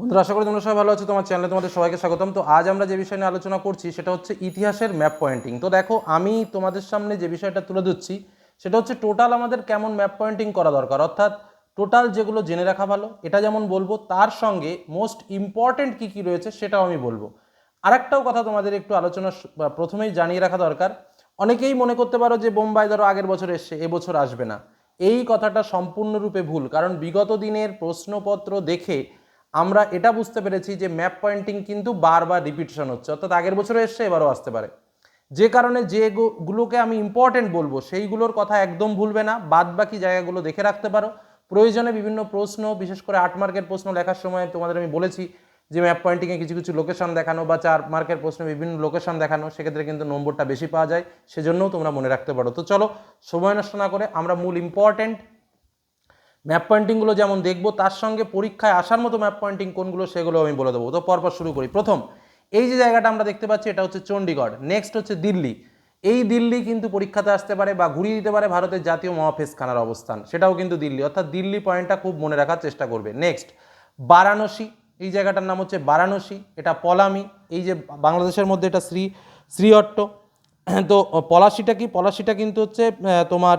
বন্ধুরা, আশা করি তোমরা সবাই ভালো আছো, তোমার চ্যানেলে তোমাদের সবাইকে স্বাগতম। তো আজ আমরা যে বিষয় নিয়ে আলোচনা করছি, সেটা হচ্ছে ইতিহাসের ম্যাপ পয়েন্টিং তো দেখো, আমি তোমাদের সামনে যে বিষয়টা তুলে ধরছি, সেটা হচ্ছে টোটাল আমাদের কেমন ম্যাপ পয়েন্টিং করা দরকার। অর্থাৎ টোটাল যেগুলো জেনে রাখা ভালো, এটা যেমন বলব, তার সঙ্গে মোস্ট ইম্পর্টেন্ট কী কী রয়েছে, সেটাও আমি বলব। আরেকটাও কথা তোমাদের একটু আলোচনা প্রথমেই জানিয়ে রাখা দরকার, অনেকেই মনে করতে পারো যে বোম্বাই ধরো আগের বছর এসছে এবছর আসবে না। এই কথাটা সম্পূর্ণরূপে ভুল, কারণ বিগত দিনের প্রশ্নপত্র দেখে আমরা এটা বুঝতে পেরেছি যে ম্যাপ পয়েন্টিং কিন্তু বারবার রিপিটেশন হচ্ছে, অর্থাৎ আগের বছরে এসছে, এবারও আসতে পারে। যে কারণে যেগুলোকে আমি ইম্পর্টেন্ট বলব, সেইগুলোর কথা একদম ভুলবে না বাদ বাকি জায়গাগুলো দেখে রাখতে পারো। প্রয়োজনে বিভিন্ন প্রশ্ন, বিশেষ করে আট মার্কের প্রশ্ন লেখার সময় তোমাদের আমি বলেছি যে ম্যাপ পয়েন্টিংয়ে কিছু কিছু লোকেশন দেখানো বা চার মার্কের প্রশ্নে বিভিন্ন লোকেশন দেখানো, সেক্ষেত্রে কিন্তু নম্বরটা বেশি পাওয়া যায়, সেজন্যও তোমরা মনে রাখতে পারো। তো চলো, সময় নষ্ট না করে আমরা মূল ইম্পর্টেন্ট ম্যাপ পয়েন্টিংগুলো যেমন দেখব, তার সঙ্গে পরীক্ষায় আসার মতো ম্যাপ পয়েন্টিং কোনগুলো সেগুলো আমি বলে দেবো। তো পরপর শুরু করি। প্রথম, এই যে জায়গাটা আমরা দেখতে পাচ্ছি, এটা হচ্ছে চণ্ডীগড় নেক্সট হচ্ছে দিল্লি। এই দিল্লি কিন্তু পরীক্ষাতে আসতে পারে বা ঘুরিয়ে দিতে পারে ভারতের জাতীয় মহাফেজখানার অবস্থান। সেটাও কিন্তু দিল্লি। অর্থাৎ দিল্লি পয়েন্টটা খুব মনে রাখার চেষ্টা করবে। নেক্সট বারাণসী। এই জায়গাটার নাম হচ্ছে বারাণসী। এটা পলামি। এই যে বাংলাদেশের মধ্যে এটা শ্রী শ্রীহট্ট তো পলাশিটা কি? পলাশিটা কিন্তু হচ্ছে তোমার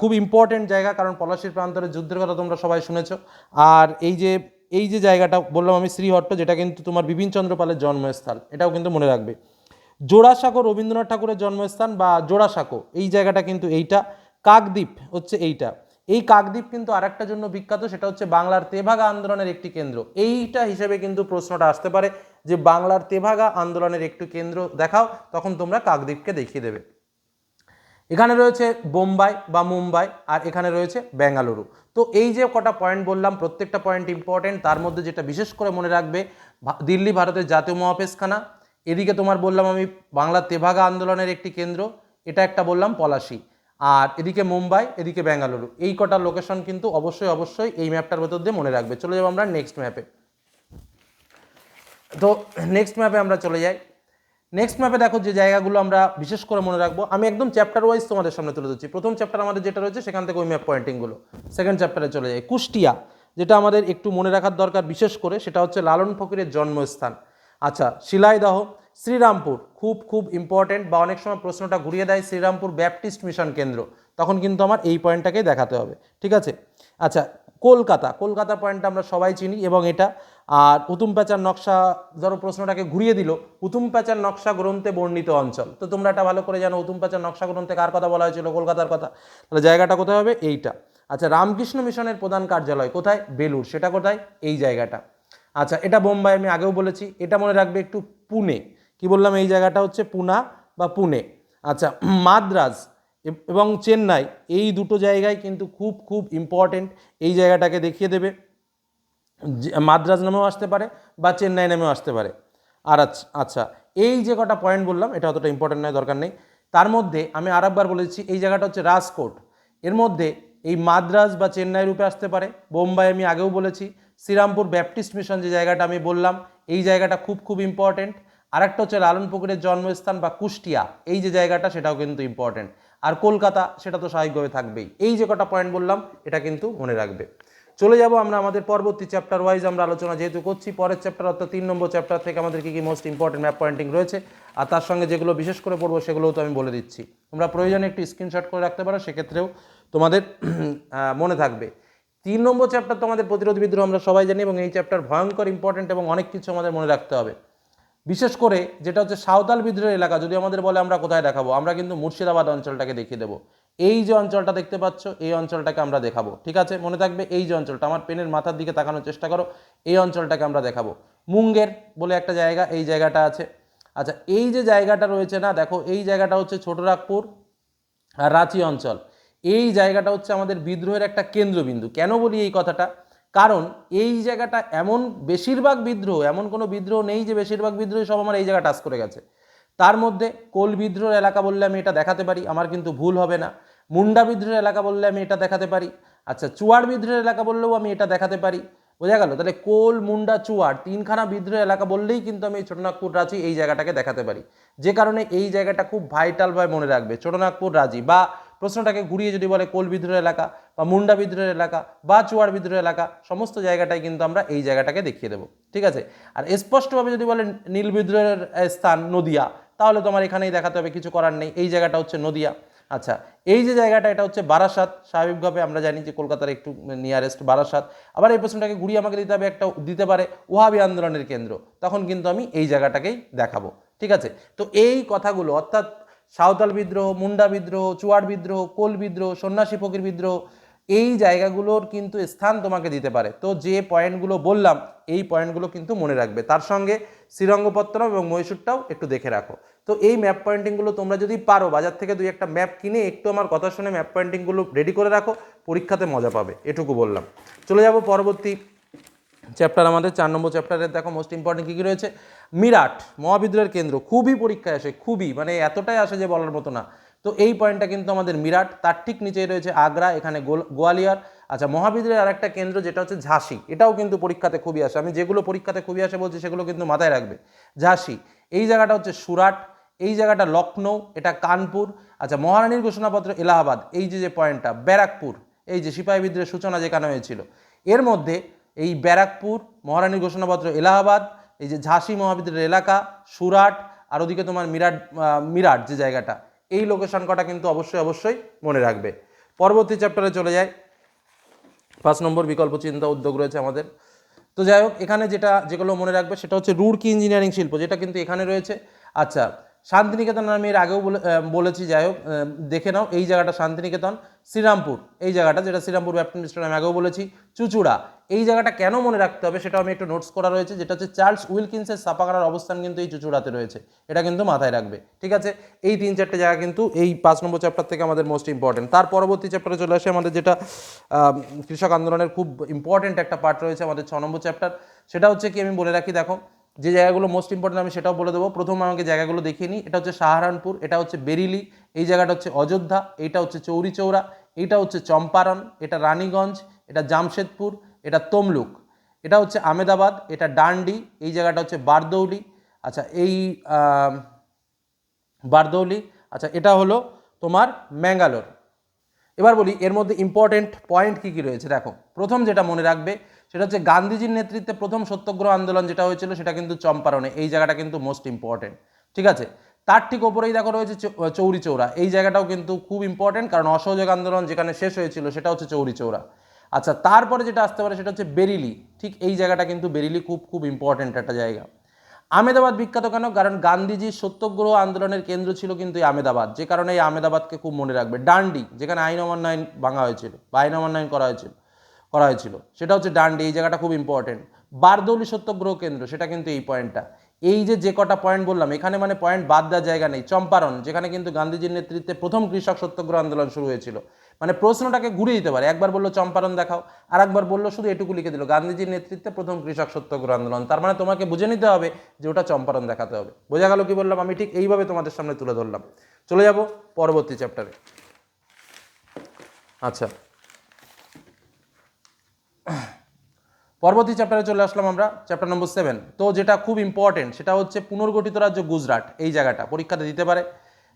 খুব ইম্পর্টেন্ট জায়গা, কারণ পলাশির প্রান্তরে যুদ্ধের কথা তোমরা সবাই শুনেছ। আর এই যে এই যে জায়গাটা, বললাম আমি শ্রীহট্ট, যেটা কিন্তু তোমার বিপিন চন্দ্র পালের জন্মস্থল এটাও কিন্তু মনে রাখবে। জোড়াসাঁকো রবীন্দ্রনাথ ঠাকুরের জন্মস্থান বা জোড়াসাঁকো, এই জায়গাটা কিন্তু এইটা। কাকদ্বীপ হচ্ছে এইটা। এই কাকদ্বীপ কিন্তু আরেকটা জন্য বিখ্যাত, সেটা হচ্ছে বাংলার তেভাগা আন্দোলনের একটি কেন্দ্র। এইটা হিসেবে কিন্তু প্রশ্নটা আসতে পারে যে, বাংলার তেভাগা আন্দোলনের একটি কেন্দ্র দেখাও, তখন তোমরা কাকদ্বীপকে দেখিয়ে দেবে। এখানে রয়েছে বোম্বাই বা মুম্বাই আর এখানে রয়েছে বেঙ্গালুরু। তো এই যে কটা পয়েন্ট বললাম, প্রত্যেকটা পয়েন্ট ইম্পর্টেন্ট তার মধ্যে যেটা বিশেষ করে মনে রাখবে দিল্লি ভারতের জাতীয় মহাপেশখানা। এদিকে তোমার বললাম আমি বাংলার তেভাগা আন্দোলনের একটি কেন্দ্র, এটা একটা বললাম পলাশি। আর এদিকে মুম্বাই, এদিকে বেঙ্গালুরু। এই কটা লোকেশন কিন্তু অবশ্যই অবশ্যই এই ম্যাপটার ভেতর দিয়ে মনে রাখবে। চলে যাব আমরা নেক্সট ম্যাপে তো নেক্সট ম্যাপে আমরা চলে যাই। নেক্সট ম্যাপে দেখো যে জায়গাগুলো আমরা বিশেষ করে মনে রাখব। আমি একদম চ্যাপ্টার ওয়াইজ তোমাদের সামনে তুলে দিচ্ছি প্রথম চ্যাপ্টার আমাদের যেটা রয়েছে, সেখান থেকে ওই ম্যাপ পয়েন্টিংগুলো সেকেন্ড চ্যাপ্টারে চলে যায় কুষ্টিয়া, যেটা আমাদের একটু মনে রাখার দরকার বিশেষ করে, সেটা হচ্ছে লালন ফকিরের জন্মস্থান। আচ্ছা শিলাইদহ, শ্রীরামপুর, খুব খুব ইম্পর্টেন্ট বা অনেক সময় প্রশ্নটা ঘুরিয়ে দেয় শ্রীরামপুর ব্যাপটিস্ট মিশন কেন্দ্র তখন কিন্তু আমার এই পয়েন্টটাকেই দেখাতে হবে। ঠিক আছে? আচ্ছা কলকাতা কলকাতা পয়েন্টটা আমরা সবাই চিনি এবং এটা, আর উতুম প্যাচার নকশা ধরো প্রশ্নটাকে ঘুরিয়ে দিল, উতুম প্যাচার নকশা গ্রন্থে বর্ণিত অঞ্চল। তো তোমরা এটা ভালো করে জানো, উতুম প্যাচার নকশা গ্রন্থে কার কথা বলা হয়েছিল, কলকাতার কথা? তাহলে জায়গাটা কোথায় হবে? এইটা। আচ্ছা রামকৃষ্ণ মিশনের প্রধান কার্যালয় কোথায়? বেলুর সেটা কোথায়? এই জায়গাটা। আচ্ছা এটা বোম্বাই, আমি আগেও বলেছি। এটা মনে রাখবে একটু পুনে। কি বললাম? এই জায়গাটা হচ্ছে পুনা বা পুনে। আচ্ছা মাদ্রাজ। এব- চেন্নাই, এই দুটো জায়গায় কিন্তু খুব খুব ইম্পর্টেন্ট এই জায়গাটাকে দেখিয়ে দেবে। মাদ্রাজ নামেও আসতে পারে বা চেন্নাই নামেও আসতে পারে। আর আচ্ছা এই যে কটা পয়েন্ট বললাম, এটা অতটা ইম্পর্টেন্ট নয়, দরকার নেই। তার মধ্যে আমি আরেকবার বলেছি এই জায়গাটা হচ্ছে রাজকোট। এর মধ্যে এই মাদ্রাজ বা চেন্নাই রূপে আসতে পারে। বোম্বাই আমি আগেও বলেছি। শ্রীরামপুর ব্যাপটিস্ট মিশন যে জায়গাটা আমি বললাম, এই জায়গাটা খুব খুব ইম্পর্টেন্ট আরেকটা হচ্ছে লালন পুকুরের জন্মস্থান বা কুষ্টিয়া, এই যে জায়গাটা সেটাও কিন্তু ইম্পর্টেন্ট আর কলকাতা, সেটা তো স্বাভাবিকভাবে থাকবেই। এই যে কটা পয়েন্ট বললাম, এটা কিন্তু মনে রাখবে। চলে যাব আমরা আমাদের পরবর্তী চ্যাপ্টার ওয়াইজ আমরা আলোচনা যেহেতু করছি, পরের চ্যাপ্টার অর্থাৎ তিন নম্বর চ্যাপ্টার থেকে আমাদের কী কী মোস্ট ইম্পর্টেন্ট ম্যাপ পয়েন্টিং রয়েছে, আর তার সঙ্গে যেগুলো বিশেষ করে পড়ব সেগুলোও তো আমি বলে দিচ্ছি। তোমরা প্রয়োজনে একটু স্ক্রিনশট করে রাখতে পারো, সেক্ষেত্রেও তোমাদের মনে থাকবে। তিন নম্বর চ্যাপ্টার তোমাদের প্রতিরোধ বিদ্রোহ আমরা সবাই জানি, এবং এই চ্যাপ্টার ভয়ঙ্কর ইম্পর্টেন্ট এবং অনেক কিছু আমাদের মনে রাখতে হবে। বিশেষ করে যেটা হচ্ছে সাঁওতাল বিদ্রোহের এলাকা, যদি আমাদের বলে আমরা কোথায় দেখাবো, আমরা কিন্তু মুর্শিদাবাদ অঞ্চলটাকে দেখিয়ে দেবো। এই যে অঞ্চলটা দেখতে পাচ্ছ, এই অঞ্চলটাকে আমরা দেখাবো। ঠিক আছে? মনে থাকবে এই যে অঞ্চলটা। আমার পেনের মাথার দিকে তাকানোর চেষ্টা করো, এই অঞ্চলটাকে আমরা দেখাবো। মুঙ্গের বলে একটা জায়গা, এই জায়গাটা আছে। আচ্ছা এই যে জায়গাটা রয়েছে না, দেখো, এই জায়গাটা হচ্ছে ছোটরাগপুর আর রাঁচি অঞ্চল। এই জায়গাটা হচ্ছে আমাদের বিদ্রোহের একটা কেন্দ্রবিন্দু। কেন বলি এই কথাটা? কারণ এই জায়গাটা এমন বেশিরভাগ বিদ্রোহ, এমন কোনো বিদ্রোহ নেই যে বেশিরভাগ বিদ্রোহ সব আমার এই জায়গা টাচ করে গেছে। তার মধ্যে কোল বিদ্রোহের এলাকা বললে আমি এটা দেখাতে পারি, আমার কিন্তু ভুল হবে না। মুন্ডা বিদ্রোহের এলাকা বললে আমি এটা দেখাতে পারি। আচ্ছা চুয়ার বিদ্রোহের এলাকা বললেও আমি এটা দেখাতে পারি। বোঝা গেল? তাহলে কোল, মুন্ডা, চুয়ার তিনখানা বিদ্রোহ এলাকা বললেই কিন্তু আমি ছোটনাগপুর রাঁচি এই জায়গাটাকে দেখাতে পারি। যে কারণে এই জায়গাটা খুব ভাইটালভাবে মনে রাখবে। ছোটনাগপুর রাজি বা প্রশ্নটাকে ঘুরিয়ে যদি বলে কোল বিদ্রোহ এলাকা বা মুন্ডা বিদ্রোহ এলাকা বা চুয়ার বিদ্রোহ এলাকা, সমস্ত জায়গাটাই কিন্তু আমরা এই জায়গাটাকে দেখিয়ে দেবো। ঠিক আছে? আর স্পষ্টভাবে যদি বলে নীল বিদ্রোহের স্থান নদিয়া, তাহলে তোমার এখানেই দেখাতে হবে, কিছু করার নেই। এই জায়গাটা হচ্ছে নদিয়া। আচ্ছা এই যে জায়গাটা, এটা হচ্ছে বারাসাত। স্বাভাবিকভাবে আমরা জানি যে কলকাতার একটু নিয়ারেস্ট বারাসাত। আবার এই প্রশ্নটাকে ঘুরিয়ে আমাকে দিতে হবে একটা, দিতে পারে ওহাবি আন্দোলনের কেন্দ্র। তখন কিন্তু আমি এই জায়গাটাকেই দেখাবো। ঠিক আছে? তো এই কথাগুলো, অর্থাৎ সাঁওতাল বিদ্রোহ, মুন্ডা বিদ্রোহ, চুয়ার বিদ্রোহ, কোল বিদ্রোহ, সন্ন্যাসী ফকির বিদ্রোহ, এই জায়গাগুলোর কিন্তু স্থান তোমাকে দিতে পারে। তো যে পয়েন্টগুলো বললাম, এই পয়েন্টগুলো কিন্তু মনে রাখবে। তার সঙ্গে শ্রীরঙ্গপত্তনম এবং মহীশূরটাও একটু দেখে রাখো। তো এই ম্যাপ পয়েন্টিংগুলো তোমরা যদি পারো, বাজার থেকে দুই একটা ম্যাপ কিনে একটু আমার কথা শুনে ম্যাপ পয়েন্টিংগুলো রেডি করে রাখো, পরীক্ষাতে মজা পাবে, এটুকু বললাম। চলে যাব পরবর্তী চ্যাপ্টার আমাদের চার নম্বর চ্যাপ্টারের দেখো মোস্ট ইম্পর্টেন্ট কী কী রয়েছে? মিরাট, মহাবিদ্রোহের কেন্দ্র, খুবই পরীক্ষায় আসে, খুবই মানে এতটাই আসে যে বলার মতো না। তো এই পয়েন্টটা কিন্তু আমাদের মিরাট, তার ঠিক নিচেই রয়েছে আগ্রা, এখানে গোয়ালিয়র। আচ্ছা মহাবিদ্রোহের আরেকটা কেন্দ্র যেটা হচ্ছে ঝাঁসি, এটাও কিন্তু পরীক্ষাতে খুবই আসে। আমি যেগুলো পরীক্ষাতে খুবই আসে বলছি সেগুলো কিন্তু মাথায় রাখবে। ঝাঁসি, এই জায়গাটা হচ্ছে সুরাট, এই জায়গাটা লখনৌ এটা কানপুর। আচ্ছা মহারানীর ঘোষণাপত্র এলাহাবাদ, এই যে যে পয়েন্টটা ব্যারাকপুর, এই যে সিপাহী বিদ্রোহের সূচনা যেখানে হয়েছিল। এর মধ্যে এই ব্যারাকপুর, মহারানীর ঘোষণাপত্র এলাহাবাদ, এই যে ঝাঁসি মহাবিদ্যালয়ের এলাকা, সুরাট, আর ওদিকে তোমার মিরাট মিরাট যে জায়গাটা, এই লোকেশন কটা কিন্তু অবশ্যই অবশ্যই মনে রাখবে। পরবর্তী চ্যাপ্টারে চলে যায় পাঁচ নম্বর বিকল্প চিন্তা উদ্যোগ রয়েছে আমাদের। তো যাই হোক, এখানে যেটা যেগুলো মনে রাখবে, সেটা হচ্ছে রুড়কি ইঞ্জিনিয়ারিং শিল্প, যেটা কিন্তু এখানে রয়েছে। আচ্ছা শান্তিনিকেতন আমি এর আগেও বলে বলেছি, যাই হোক দেখে নাও এই জায়গাটা শান্তিনিকেতন। শ্রীরামপুর, এই জায়গাটা যেটা শ্রীরামপুর ব্যাপ্টিস্ট আমি আগেও বলেছি। চুচুড়া, এই জায়গাটা কেন মনে রাখতে হবে সেটা আমি একটু নোটস করা রয়েছে, যেটা হচ্ছে চার্লস উইলকিন্সের ছাপাখানার অবস্থান কিন্তু এই চুচুড়াতে রয়েছে। এটা কিন্তু মাথায় রাখবে, ঠিক আছে? এই তিন চারটে জায়গা কিন্তু এই পাঁচ নম্বর চ্যাপ্টার থেকে আমাদের মোস্ট ইম্পর্টেন্ট তার পরবর্তী চ্যাপ্টারে চলে আসে আমাদের যেটা কৃষক আন্দোলনের খুব ইম্পর্টেন্ট একটা পার্ট রয়েছে আমাদের ছ নম্বর চ্যাপ্টার সেটা হচ্ছে কি আমি বলে রাখি, দেখো যে জায়গাগুলো মোস্ট ইম্পর্টেন্ট আমি সেটাও বলে দেবো। প্রথম আমাকে জায়গাগুলো দেখিয়ে নিই। এটা হচ্ছে সাহারানপুর, এটা হচ্ছে বেরিলি, এই জায়গাটা হচ্ছে অযোধ্যা এইটা হচ্ছে চৌরিচৌরা এইটা হচ্ছে চম্পারণ, এটা রানীগঞ্জ, এটা জামশেদপুর, এটা তমলুক। এটা হচ্ছে আমেদাবাদ এটা ডান্ডি, এই জায়গাটা হচ্ছে বারদৌলি। আচ্ছা এই বারদৌলি আচ্ছা এটা হলো তোমার ম্যাঙ্গালোর। এবার বলি, এর মধ্যে ইম্পর্টেন্ট পয়েন্ট কী কী রয়েছে? দেখো, প্রথম যেটা মনে রাখবে সেটা হচ্ছে গান্ধীজির নেতৃত্বে প্রথম সত্যাগ্রহ আন্দোলন যেটা হয়েছিল সেটা কিন্তু চম্পারণে, এই জায়গাটা কিন্তু মোস্ট ইম্পর্টেন্ট ঠিক আছে? তার ঠিক ওপরেই দেখো রয়েছে চৌরি চৌরা, এই জায়গাটাও কিন্তু খুব ইম্পর্টেন্ট কারণ অসহযোগ আন্দোলন যেখানে শেষ হয়েছিল সেটা হচ্ছে চৌরি চৌরা। আচ্ছা তারপরে যেটা আসতে পারে সেটা হচ্ছে বেরিলি, ঠিক এই জায়গাটা কিন্তু বেরিলি খুব খুব ইম্পর্টেন্ট একটা জায়গা। আমেদাবাদ বিখ্যাত কেন? কারণ গান্ধীজির সত্যগ্রহ আন্দোলনের কেন্দ্র ছিল কিন্তু এই আমেদাবাদ, যে কারণে এই আমেদাবাদকে খুব মনে রাখবে। ডান্ডি, যেখানে আইন অমান্যায়ন ভাঙা হয়েছিল বা আইন অমান্যায়ন করা হয়েছিল। করা হয়েছিল। সেটা হচ্ছে ডান্ডি, এই জায়গাটা খুব ইম্পর্টেন্ট বারদৌলি সত্যগ্রহ কেন্দ্র, সেটা কিন্তু এই পয়েন্টটা এই যে যে কটা পয়েন্ট বললাম, এখানে মানে পয়েন্ট বাদ দেওয়ার জায়গা নেই। চম্পারণ, যেখানে কিন্তু গান্ধীজির নেতৃত্বে প্রথম কৃষক সত্যগ্রহ আন্দোলন শুরু হয়েছিল। মানে প্রশ্নটাকে ঘুরে দিতে পারে। একবার বলল চম্পারণ দেখাও আর একবার বলল শুধু এটুকু লিখে দিল। গান্ধীজির নেতৃত্বে প্রথম কৃষক সত্যগ্রহ আন্দোলন। তার মানে তোমাকে বুঝে নিতে হবে যে ওটা চম্পারণ দেখাতে হবে। বোঝা গেল কি বললাম আমি? ঠিক এইভাবে তোমাদের সামনে তুলে ধরলাম। চলে যাব পরবর্তী চ্যাপ্টারে আচ্ছা। পরবর্তী চ্যাপ্টারে চলে আসলাম আমরা চ্যাপ্টার নম্বর সেভেন তো যেটা খুব ইম্পর্টেন্ট সেটা হচ্ছে পুনর্গঠিত রাজ্য গুজরাট, এই জায়গাটা, পরীক্ষাতে দিতে পারে।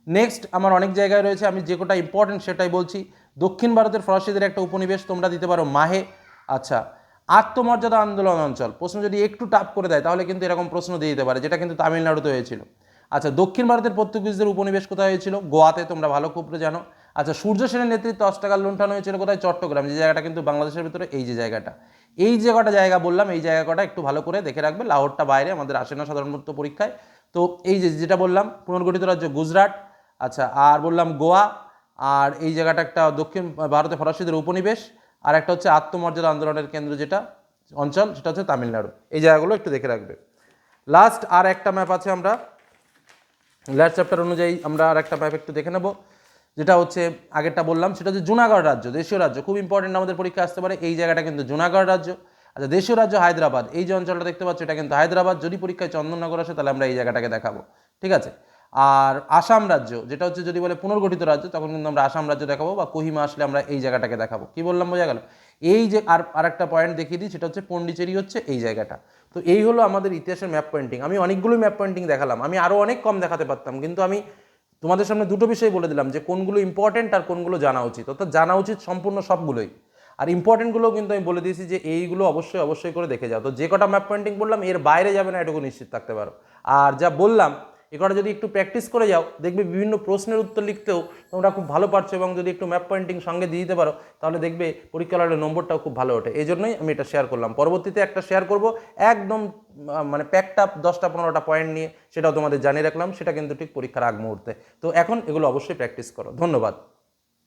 নেক্সট আমার অনেক জায়গায় রয়েছে, আমি যে কোটা ইম্পর্টেন্ট সেটাই বলছি। দক্ষিণ ভারতের ফরাসিদের একটা উপনিবেশ, তোমরা দিতে পারো মাহে। আচ্ছা আত্মমর্যাদা আন্দোলন অঞ্চল, প্রশ্ন যদি একটু টাপ করে দেয়, তাহলে কিন্তু এরকম প্রশ্ন দিয়ে দিতে পারে, যেটা কিন্তু তামিলনাড়ুতে হয়েছিল। আচ্ছা দক্ষিণ ভারতের পর্তুগিজদের উপনিবেশ কোথায় হয়েছিল? গোয়াতে তোমরা ভালো খুব জানো। আচ্ছা সূর্য সেনের নেতৃত্বে অস্ট্রাগাল লুণ্ঠন হয়েছিল কোথায়? চট্টগ্রাম। যে জায়গাটা কিন্তু বাংলাদেশের ভিতরে এই যে জায়গাটা। এই যে কটা জায়গা বললাম, এই জায়গা কটা একটু ভালো করে দেখে রাখবে। লাহোরটা বাইরে, আমাদের আসে না সাধারণত পরীক্ষায়। তো এই যে যেটা বললাম, পুনর্গঠিত রাজ্য গুজরাট আচ্ছা আর বললাম গোয়া, আর এই জায়গাটা একটা দক্ষিণ ভারতে ফরাসিদের উপনিবেশ, আর একটা হচ্ছে আত্মমর্যাদা আন্দোলনের কেন্দ্র যেটা, অঞ্চল, সেটা হচ্ছে তামিলনাড়ু। এই জায়গাগুলো একটু দেখে রাখবে। লাস্ট আর একটা ম্যাপ আছে আমরা। লাস্ট চ্যাপ্টার অনুযায়ী আমরা আর একটা ম্যাপ একটু দেখে নেব। যেটা হচ্ছে আগেরটা বললাম, সেটা হচ্ছে জুনাগড় রাজ্য, দেশীয় রাজ্য। খুব ইম্পর্টেন্ট আমাদের পরীক্ষা আসতে পারে, এই জায়গাটা কিন্তু জুনাগড় রাজ্য। আচ্ছা দেশীয় রাজ্য হায়দ্রাবাদ, এই যে অঞ্চলটা দেখতে পাচ্ছ, এটা কিন্তু হায়দ্রাবাদ। যদি পরীক্ষায় চন্দননগর আসে, তাহলে আমরা এই জায়গাটাকে দেখাবো। ঠিক আছে? আর আসাম রাজ্য, যেটা হচ্ছে যদি বলে পুনর্গঠিত রাজ্য, তখন কিন্তু আমরা আসাম রাজ্য দেখাবো বা কোহিমা আসলে আমরা এই জায়গাটাকে দেখাবো। কি বললাম, বোঝা গেল? এই যে আর, আরেকটা পয়েন্ট দেখিয়ে দিই, সেটা হচ্ছে পন্ডিচেরি হচ্ছে এই জায়গাটা। তো এই হলো আমাদের ইতিহাসের ম্যাপ পয়েন্টিং আমি অনেকগুলো ম্যাপ পয়েন্টিং দেখালাম। আমি আরও অনেক কম দেখাতে পারতাম, কিন্তু আমি তোমাদের সামনে দুটো বিষয় বলে দিলাম, যে কোনগুলো ইম্পর্টেন্ট আর কোনগুলো জানা উচিত। অর্থাৎ জানা উচিত সম্পূর্ণ সবগুলোই। আর ইম্পর্টেন্টগুলো কিন্তু আমি বলে দিয়েছি যে এইগুলো অবশ্যই অবশ্যই করে দেখে যাও। তো যে কটা ম্যাপ পয়েন্টিং বললাম, এর বাইরে যাবে না, এটুকু নিশ্চিত থাকতে পারো। আর যা বললাম এ কটা যদি একটু প্র্যাকটিস করে যাও, দেখবে বিভিন্ন প্রশ্নের উত্তর লিখতেও তোমরা খুব ভালো পারছ এবং যদি একটু ম্যাপ পয়েন্টিং সঙ্গে দিয়ে দিতে পারো, তাহলে দেখবে পরীক্ষা নম্বরটাও খুব ভালো ওঠে। এই জন্যই আমি এটা শেয়ার করলাম। পরবর্তীতে একটা শেয়ার করব, একদম মানে প্যাকটা দশটা পনেরোটা পয়েন্ট নিয়ে, সেটাও তোমাদের জানিয়ে রাখলাম। সেটা কিন্তু ঠিক পরীক্ষার আগ মুহূর্তে। তো এখন এগুলো অবশ্যই প্র্যাকটিস করো। ধন্যবাদ।